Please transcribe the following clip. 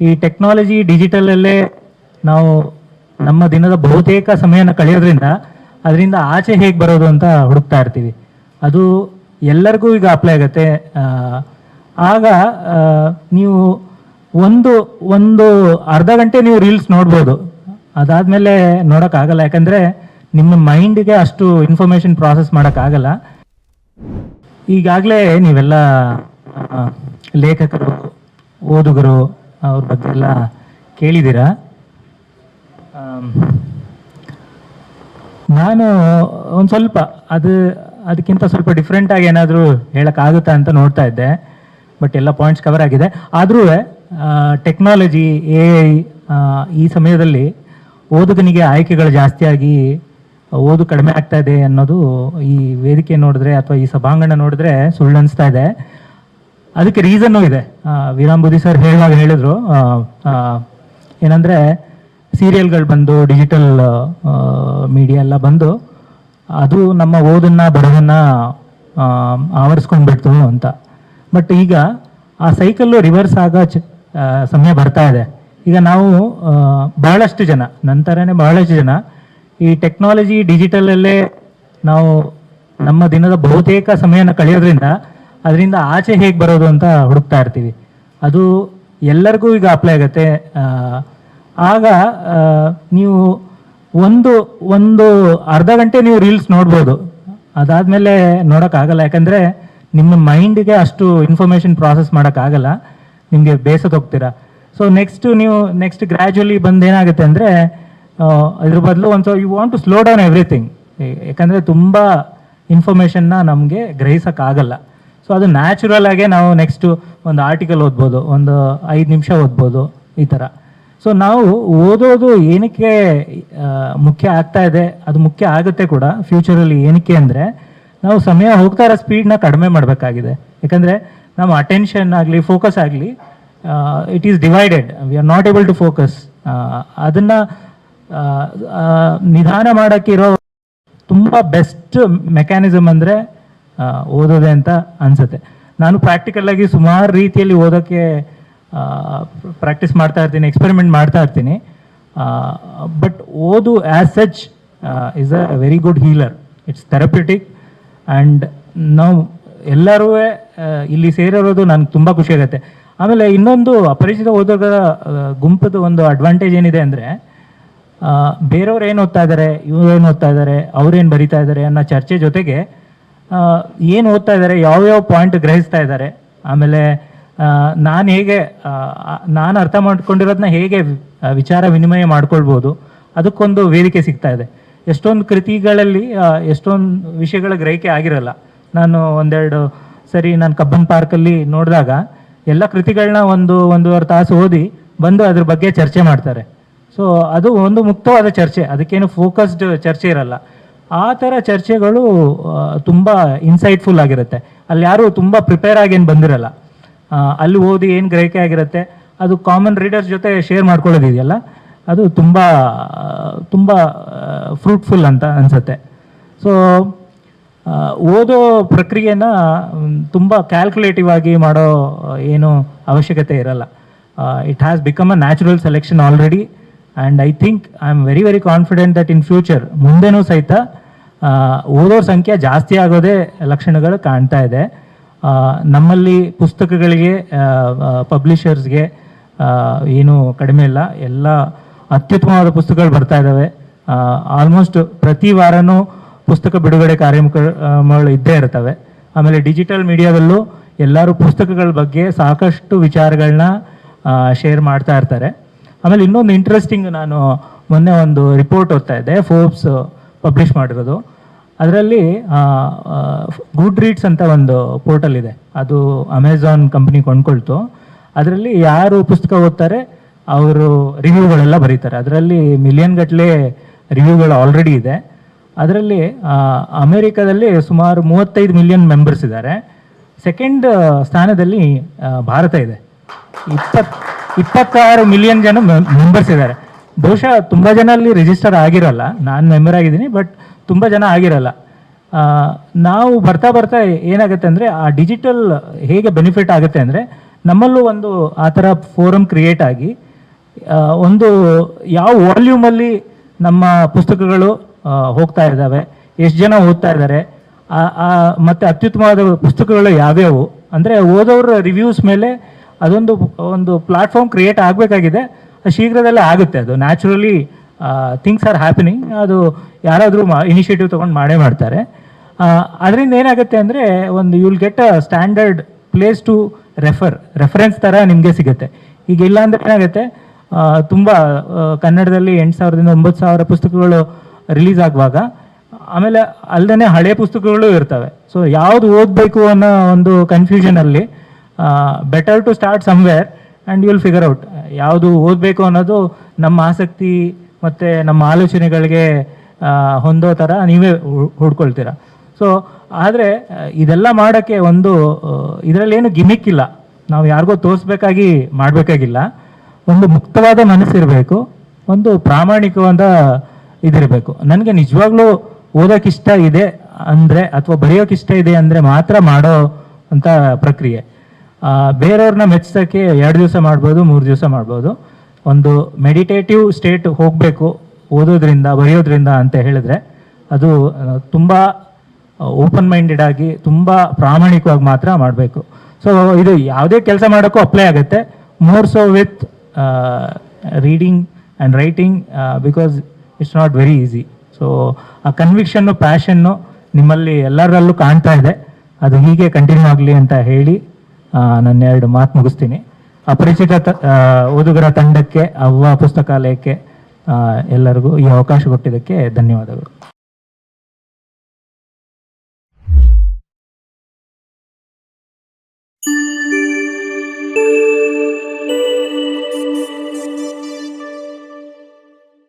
ಈ ಟೆಕ್ನಾಲಜಿ ಡಿಜಿಟಲಲ್ಲೇ ನಾವು ನಮ್ಮ ದಿನದ ಬಹುತೇಕ ಸಮಯನ ಕಳೆಯೋದ್ರಿಂದ ಅದರಿಂದ ಆಚೆ ಹೇಗೆ ಬರೋದು ಅಂತ ಹುಡುಕ್ತಾ ಇರ್ತೀವಿ. ಅದು ಎಲ್ಲರಿಗೂ ಈಗ ಅಪ್ಲೈ ಆಗುತ್ತೆ. ಆಗ ನೀವು ಒಂದು ಒಂದು ಅರ್ಧ ಗಂಟೆ ನೀವು ರೀಲ್ಸ್ ನೋಡ್ಬೋದು. ಅದಾದಮೇಲೆ ನೋಡೋಕ್ಕಾಗಲ್ಲ ಯಾಕಂದರೆ ನಿಮ್ಮ ಮೈಂಡಿಗೆ ಅಷ್ಟು ಇನ್ಫಾರ್ಮೇಷನ್ ಪ್ರಾಸೆಸ್ ಮಾಡೋಕ್ಕಾಗಲ್ಲ ಈಗಾಗಲೇ ನೀವೆಲ್ಲ ಲೇಖಕರು, ಓದುಗರು ಅವ್ರ ಬಗ್ಗೆ ಎಲ್ಲ ಕೇಳಿದ್ದೀರಾ? ನಾನು ಒಂದು ಸ್ವಲ್ಪ ಅದು, ಅದಕ್ಕಿಂತ ಸ್ವಲ್ಪ ಡಿಫ್ರೆಂಟ್ ಆಗಿ ಏನಾದರೂ ಹೇಳೋಕ್ಕಾಗುತ್ತಾ ಅಂತ ನೋಡ್ತಾ ಇದ್ದೆ. ಬಟ್ ಎಲ್ಲ ಪಾಯಿಂಟ್ಸ್ ಕವರ್ ಆಗಿದೆ. ಆದರೂ ಟೆಕ್ನಾಲಜಿ ಎ ಐ ಈ ಸಮಯದಲ್ಲಿ ಓದುಗನಿಗೆ ಆಯ್ಕೆಗಳು ಜಾಸ್ತಿಯಾಗಿ ಓದು ಕಡಿಮೆ ಆಗ್ತಾ ಇದೆ ಅನ್ನೋದು ಈ ವೇದಿಕೆ ನೋಡಿದ್ರೆ ಅಥವಾ ಈ ಸಭಾಂಗಣ ನೋಡಿದ್ರೆ ಸುಳ್ಳು ಅನಿಸ್ತಾ ಇದೆ. ಅದಕ್ಕೆ ರೀಸನ್ನು ಇದೆ. ವಿರಾಮ್ ಬುದ್ಧಿ ಸರ್ ಹೇಳುವಾಗ ಹೇಳಿದ್ರು ಏನಂದ್ರೆ ಸೀರಿಯಲ್ಗಳು ಬಂದು ಡಿಜಿಟಲ್ ಮೀಡಿಯಾ ಎಲ್ಲ ಬಂದು, ಅದು ನಮ್ಮ ಓದನ್ನು ಬಡವನ್ನ ಆವರಿಸ್ಕೊಂಡ್ಬಿಡ್ತು ಅಂತ. ಬಟ್ ಈಗ ಆ ಸೈಕಲ್ಲು ರಿವರ್ಸ್ ಆಗೋ ಚ- ಸಮಯ ಬರ್ತಾ ಇದೆ. ಈಗ ನಾವು ಬಹಳಷ್ಟು ಜನ, ನಂತರನೇ ಬಹಳಷ್ಟು ಜನ ಈ ಟೆಕ್ನಾಲಜಿ ಡಿಜಿಟಲಲ್ಲೇ ನಾವು ನಮ್ಮ ದಿನದ ಬಹುತೇಕ ಸಮಯನ ಕಳೆಯೋದ್ರಿಂದ ಅದರಿಂದ ಆಚೆ ಹೇಗೆ ಬರೋದು ಅಂತ ಹುಡುಕ್ತಾ ಇರ್ತೀವಿ. ಅದು ಎಲ್ಲರಿಗೂ ಈಗ ಅಪ್ಲೈ ಆಗುತ್ತೆ. ಆಗ ನೀವು ಒಂದು ಒಂದು ಅರ್ಧ ಗಂಟೆ ನೀವು ರೀಲ್ಸ್ ನೋಡ್ಬೋದು. ಅದಾದಮೇಲೆ ನೋಡೋಕ್ಕಾಗಲ್ಲ ಯಾಕಂದರೆ ನಿಮ್ಮ ಮೈಂಡಿಗೆ ಅಷ್ಟು ಇನ್ಫಾರ್ಮೇಷನ್ ಪ್ರಾಸೆಸ್ ಮಾಡೋಕ್ಕಾಗಲ್ಲ ನಿಮಗೆ ಬೇಸತ್ತು ಹೋಗ್ತೀರಾ. ಸೊ ನೆಕ್ಸ್ಟ್ ನೀವು ನೆಕ್ಸ್ಟ್ ಗ್ರ್ಯಾಜುವಲಿ ಬಂದು ಏನಾಗುತ್ತೆ ಅಂದರೆ ಅದ್ರ ಬದಲು ಒಂದು you want to slow down everything ಯಾಕಂದರೆ ತುಂಬ ಇನ್ಫಾರ್ಮೇಷನ್ನ ನಮಗೆ ಗ್ರಹಿಸೋಕ್ಕಾಗಲ್ಲ ಸೊ ಅದು ನ್ಯಾಚುರಲ್ ಆಗೇ ನಾವು ನೆಕ್ಸ್ಟು ಒಂದು ಆರ್ಟಿಕಲ್ ಓದ್ಬೋದು, ಒಂದು ಐದು ನಿಮಿಷ ಓದ್ಬೋದು ಈ ಥರ ಸೊ ನಾವು ಓದೋದು ಏನಕ್ಕೆ ಮುಖ್ಯ ಆಗ್ತಾ ಇದೆ, ಅದು ಮುಖ್ಯ ಆಗುತ್ತೆ ಕೂಡ ಫ್ಯೂಚರಲ್ಲಿ ಏನಕ್ಕೆ ಅಂದರೆ, ನಾವು ಸಮಯ ಹೋಗ್ತಾ ಇರೋ ಸ್ಪೀಡ್ನ ಕಡಿಮೆ ಮಾಡಬೇಕಾಗಿದೆ. ಯಾಕಂದರೆ ನಮ್ಮ ಅಟೆನ್ಷನ್ ಆಗಲಿ ಫೋಕಸ್ ಆಗಲಿ it is divided we are not able to focus ಅದನ್ನು ನಿಧಾನ ಮಾಡೋಕ್ಕಿರೋ ತುಂಬ ಬೆಸ್ಟ್ ಮೆಕ್ಯಾನಿಸಮ್ ಅಂದರೆ ಓದೋದೆ ಅಂತ ಅನಿಸುತ್ತೆ. ನಾನು ಪ್ರಾಕ್ಟಿಕಲ್ ಆಗಿ ಸುಮಾರು ರೀತಿಯಲ್ಲಿ ಓದೋಕ್ಕೆ ಪ್ರಾಕ್ಟೀಸ್ ಮಾಡ್ತಾ ಇರ್ತೀನಿ ಎಕ್ಸ್ಪೆರಿಮೆಂಟ್ ಮಾಡ್ತಾ ಇರ್ತೀನಿ. ಬಟ್ ಓದು as such is a very good healer it's therapeutic and ನಾವು ಎಲ್ಲರೂ ಇಲ್ಲಿ ಸೇರಿರೋದು ನನಗೆ ತುಂಬ ಆಗುತ್ತೆ. ಆಮೇಲೆ ಇನ್ನೊಂದು ಅಪರಿಚಿತ ಓದೋದರ ಗುಂಪದ ಒಂದು ಅಡ್ವಾಂಟೇಜ್ ಏನಿದೆ ಅಂದರೆ ಬೇರೆಯವ್ರು ಏನು ಓದ್ತಾ ಇದ್ದಾರೆ ಇವ್ರು ಏನು ಓದ್ತಾ ಇದ್ದಾರೆ ಅವ್ರೇನು ಬರಿತಾ ಇದ್ದಾರೆ ಅನ್ನೋ ಚರ್ಚೆ ಜೊತೆಗೆ ಏನು ಓದ್ತಾ ಇದ್ದಾರೆ, ಯಾವ್ಯಾವ ಪಾಯಿಂಟ್ ಗ್ರಹಿಸ್ತಾ ಇದ್ದಾರೆ? ಆಮೇಲೆ ನಾನು ಹೇಗೆ ನಾನು ಅರ್ಥ ಮಾಡ್ಕೊಂಡಿರೋದನ್ನ ಹೇಗೆ ವಿಚಾರ ವಿನಿಮಯ ಮಾಡ್ಕೊಳ್ಬೋದು, ಅದಕ್ಕೊಂದು ವೇದಿಕೆ ಸಿಗ್ತಾ ಇದೆ. ಎಷ್ಟೊಂದು ಕೃತಿಗಳಲ್ಲಿ ಎಷ್ಟೊಂದು ವಿಷಯಗಳ ಗ್ರಹಿಕೆ ಆಗಿರಲ್ಲ. ನಾನು ಒಂದೆರಡು ಸರಿ ನಾನು ಕಬ್ಬನ್ ಪಾರ್ಕಲ್ಲಿ ನೋಡಿದಾಗ, ಎಲ್ಲ ಕೃತಿಗಳನ್ನ ಒಂದು ಒಂದೂವರೆ ತಾಸು ಓದಿ ಬಂದು ಅದ್ರ ಬಗ್ಗೆ ಚರ್ಚೆ ಮಾಡ್ತಾರೆ. ಸೊ ಅದು ಒಂದು ಮುಕ್ತವಾದ ಚರ್ಚೆ, ಅದಕ್ಕೇನು ಫೋಕಸ್ಡ್ ಚರ್ಚೆ ಇರಲ್ಲ. ಆ ಥರ ಚರ್ಚೆಗಳು ತುಂಬ ಇನ್ಸೈಟ್ಫುಲ್ ಆಗಿರುತ್ತೆ. ಅಲ್ಲಿ ಯಾರು ತುಂಬ ಪ್ರಿಪೇರ್ ಆಗೇನು ಬಂದಿರಲ್ಲ. ಅಲ್ಲಿ ಓದಿ ಏನು ಗ್ರಹಿಕೆ ಆಗಿರುತ್ತೆ, ಅದು ಕಾಮನ್ ರೀಡರ್ಸ್ ಜೊತೆ ಶೇರ್ ಮಾಡ್ಕೊಳ್ಳೋದಿದೆಯಲ್ಲ, ಅದು ತುಂಬ ತುಂಬ ಫ್ರೂಟ್ಫುಲ್ ಅಂತ ಅನಿಸುತ್ತೆ. ಸೊ ಓದೋ ಪ್ರಕ್ರಿಯೆನ ತುಂಬ ಕ್ಯಾಲ್ಕುಲೇಟಿವ್ ಆಗಿ ಮಾಡೋ ಏನು ಅವಶ್ಯಕತೆ ಇರಲ್ಲ. It has become a natural selection already and I think I am very very confident that in future ಮುಂದೆನೂ ಸಹಿತ ಓದೋರ ಸಂಖ್ಯೆ ಜಾಸ್ತಿ ಆಗೋದೇ ಲಕ್ಷಣಗಳು ಕಾಣ್ತಾ ಇದೆ. ನಮ್ಮಲ್ಲಿ ಪುಸ್ತಕಗಳಿಗೆ ಪಬ್ಲಿಷರ್ಸ್ಗೆ ಏನು ಕಡಿಮೆ ಇಲ್ಲ. ಎಲ್ಲ ಅತ್ಯುತ್ತಮವಾದ ಪುಸ್ತಕಗಳು ಬರ್ತಾ ಇದ್ದಾವೆ ಆಲ್ಮೋಸ್ಟ್ ಪ್ರತಿ ವಾರನೂ ಪುಸ್ತಕ ಬಿಡುಗಡೆ ಕಾರ್ಯಕ್ರಮಗಳು ಇದ್ದೇ ಇರ್ತವೆ. ಆಮೇಲೆ ಡಿಜಿಟಲ್ ಮೀಡಿಯಾದಲ್ಲೂ ಎಲ್ಲರೂ ಪುಸ್ತಕಗಳ ಬಗ್ಗೆ ಸಾಕಷ್ಟು ವಿಚಾರಗಳನ್ನ ಶೇರ್ ಮಾಡ್ತಾ ಇರ್ತಾರೆ. ಆಮೇಲೆ ಇನ್ನೊಂದು ಇಂಟ್ರೆಸ್ಟಿಂಗ್ ನಾನು ಮೊನ್ನೆ ಒಂದು ರಿಪೋರ್ಟ್ ಓದ್ತಾ ಇದ್ದೆ ಫೋರ್ಬ್ಸ್ ಪಬ್ಲಿಷ್ ಮಾಡಿರೋದು. ಅದರಲ್ಲಿ ಗುಡ್ ರೀಡ್ಸ್ ಅಂತ ಒಂದು ಪೋರ್ಟಲ್ ಇದೆ. ಅದು ಅಮೆಝಾನ್ ಕಂಪ್ನಿ ಕೊಂಡ್ಕೊಳ್ತು. ಅದರಲ್ಲಿ ಯಾರು ಪುಸ್ತಕ ಓದ್ತಾರೆ, ಅವರು ರಿವ್ಯೂಗಳೆಲ್ಲ ಬರೀತಾರೆ. ಅದರಲ್ಲಿ ಮಿಲಿಯನ್ ಗಟ್ಟಲೆ ರಿವ್ಯೂಗಳು ಆಲ್ರೆಡಿ ಇದೆ. ಅದರಲ್ಲಿ ಅಮೆರಿಕದಲ್ಲಿ ಸುಮಾರು ಮೂವತ್ತೈದು ಮಿಲಿಯನ್ ಮೆಂಬರ್ಸ್ ಇದ್ದಾರೆ. ಸೆಕೆಂಡ್ ಸ್ಥಾನದಲ್ಲಿ ಭಾರತ ಇದೆ. ಇಪ್ಪತ್ ಇಪ್ಪತ್ತಾರು ಮಿಲಿಯನ್ ಜನ ಮೆಂಬರ್ಸ್ ಇದ್ದಾರೆ. ಬಹುಶಃ ತುಂಬ ಜನ ಅಲ್ಲಿ ರಿಜಿಸ್ಟರ್ ಆಗಿರಲ್ಲ. ನಾನು ಮೆಂಬರ್ ಆಗಿದ್ದೀನಿ ಬಟ್ ತುಂಬ ಜನ ಆಗಿರಲ್ಲ. ನಾವು ಬರ್ತಾ ಬರ್ತಾ ಏನಾಗುತ್ತೆ ಅಂದರೆ, ಆ ಡಿಜಿಟಲ್ ಹೇಗೆ ಬೆನಿಫಿಟ್ ಆಗುತ್ತೆ ಅಂದರೆ, ನಮ್ಮಲ್ಲೂ ಒಂದು ಆ ಥರ ಫೋರಮ್ ಕ್ರಿಯೇಟ್ ಆಗಿ ಒಂದು ಯಾವ ವಾಲ್ಯೂಮಲ್ಲಿ ನಮ್ಮ ಪುಸ್ತಕಗಳು ಹೋಗ್ತಾ ಇದ್ದಾವೆ, ಎಷ್ಟು ಜನ ಓದ್ತಾ ಇದ್ದಾರೆ ಮತ್ತೆ ಅತ್ಯುತ್ತಮವಾದ ಪುಸ್ತಕಗಳು ಯಾವ್ಯಾವು, ಅಂದರೆ ಓದೋರ ರಿವ್ಯೂಸ್ ಮೇಲೆ ಅದೊಂದು, ಒಂದು ಪ್ಲಾಟ್ಫಾರ್ಮ್ ಕ್ರಿಯೇಟ್ ಆಗಬೇಕಾಗಿದೆ. ಶೀಘ್ರದಲ್ಲೇ ಆಗುತ್ತೆ ಅದು. ನ್ಯಾಚುರಲಿ ಥಿಂಗ್ಸ್ ಆರ್ ಹ್ಯಾಪನಿಂಗ್ ಅದು ಯಾರಾದರೂ ಇನಿಷಿಯೇಟಿವ್ ತೊಗೊಂಡು ಮಾಡೇ ಮಾಡ್ತಾರೆ. ಅದರಿಂದ ಏನಾಗುತ್ತೆ ಅಂದರೆ, ಒಂದು you will get a standard place to refer reference ಥರ ನಿಮಗೆ ಸಿಗುತ್ತೆ. ಈಗ ಇಲ್ಲ ಅಂದರೆ ಏನಾಗುತ್ತೆ ತುಂಬ ಕನ್ನಡದಲ್ಲಿ ಎಂಟು ಸಾವಿರದಿಂದ ಒಂಬತ್ತು ಸಾವಿರ ಪುಸ್ತಕಗಳು ರಿಲೀಸ್ ಆಗುವಾಗ, ಆಮೇಲೆ ಅಲ್ಲದೇ ಹಳೆ ಪುಸ್ತಕಗಳು ಇರ್ತವೆ. ಸೊ ಯಾವುದು ಓದಬೇಕು ಅನ್ನೋ ಒಂದು ಕನ್ಫ್ಯೂಷನಲ್ಲಿ better to start somewhere and you will figure out ಯಾವುದು ಓದಬೇಕು ಅನ್ನೋದು ನಮ್ಮ ಆಸಕ್ತಿ ಮತ್ತು ನಮ್ಮ ಆಲೋಚನೆಗಳಿಗೆ ಹೊಂದೋ ಥರ ನೀವೇ ಹುಡ್ಕೊಳ್ತೀರ. ಸೊ ಆದರೆ, ಇದೆಲ್ಲ ಮಾಡೋಕ್ಕೆ ಒಂದು ಇದರಲ್ಲೇನು ಗಿಮಿಕ್ ಇಲ್ಲ. ನಾವು ಯಾರಿಗೋ ತೋರಿಸ್ಬೇಕಾಗಿ ಮಾಡಬೇಕಾಗಿಲ್ಲ. ಒಂದು ಮುಕ್ತವಾದ ಮನಸ್ಸಿರಬೇಕು. ಒಂದು ಪ್ರಾಮಾಣಿಕವಾದ ಇದಿರಬೇಕು. ನನಗೆ ನಿಜವಾಗ್ಲೂ ಓದೋಕೆ ಇಷ್ಟ ಇದೆ ಅಂದರೆ, ಅಥವಾ ಬರೆಯೋಕೆ ಇಷ್ಟ ಇದೆ ಅಂದರೆ ಮಾತ್ರ ಮಾಡೋ ಅಂತ ಪ್ರಕ್ರಿಯೆ. ಬೇರೆಯವ್ರನ್ನ ಮೆಚ್ಚಿಸೋಕ್ಕೆ ಎರಡು ದಿವಸ ಮಾಡ್ಬೋದು, ಮೂರು ದಿವಸ ಮಾಡ್ಬೋದು. ಒಂದು ಮೆಡಿಟೇಟಿವ್ ಸ್ಟೇಟ್ ಹೋಗಬೇಕು, ಓದೋದ್ರಿಂದ, ಬರೆಯೋದ್ರಿಂದ ಅಂತ ಹೇಳಿದ್ರೆ ಅದು ತುಂಬ ಓಪನ್ ಮೈಂಡೆಡ್ ಆಗಿ, ತುಂಬ ಪ್ರಾಮಾಣಿಕವಾಗಿ ಮಾತ್ರ ಮಾಡಬೇಕು. ಸೊ ಇದು ಯಾವುದೇ ಕೆಲಸ ಮಾಡೋಕ್ಕೂ ಅಪ್ಲೈ ಆಗುತ್ತೆ. More so with reading and writing because it's not very easy so ಆ ಕನ್ವಿಕ್ಷನ್ನು ಪ್ಯಾಷನ್ನು ನಿಮ್ಮಲ್ಲಿ ಎಲ್ಲರಲ್ಲೂ ಕಾಣ್ತಾ ಇದೆ. ಅದು ಹೀಗೆ ಕಂಟಿನ್ಯೂ ಆಗಲಿ ಅಂತ ಹೇಳಿ ನನ್ನ ಎರಡು ಮಾತು ಮುಗಿಸ್ತೀನಿ. ಅಪರಿಚಿತ ಓದುಗರ ತಂಡಕ್ಕೆ ಅವ್ವ ಪುಸ್ತಕಾಲಯಕ್ಕೆ ಎಲ್ಲರಿಗೂ ಈ ಅವಕಾಶ ಕೊಟ್ಟಿದ್ದಕ್ಕೆ ಧನ್ಯವಾದಗಳು.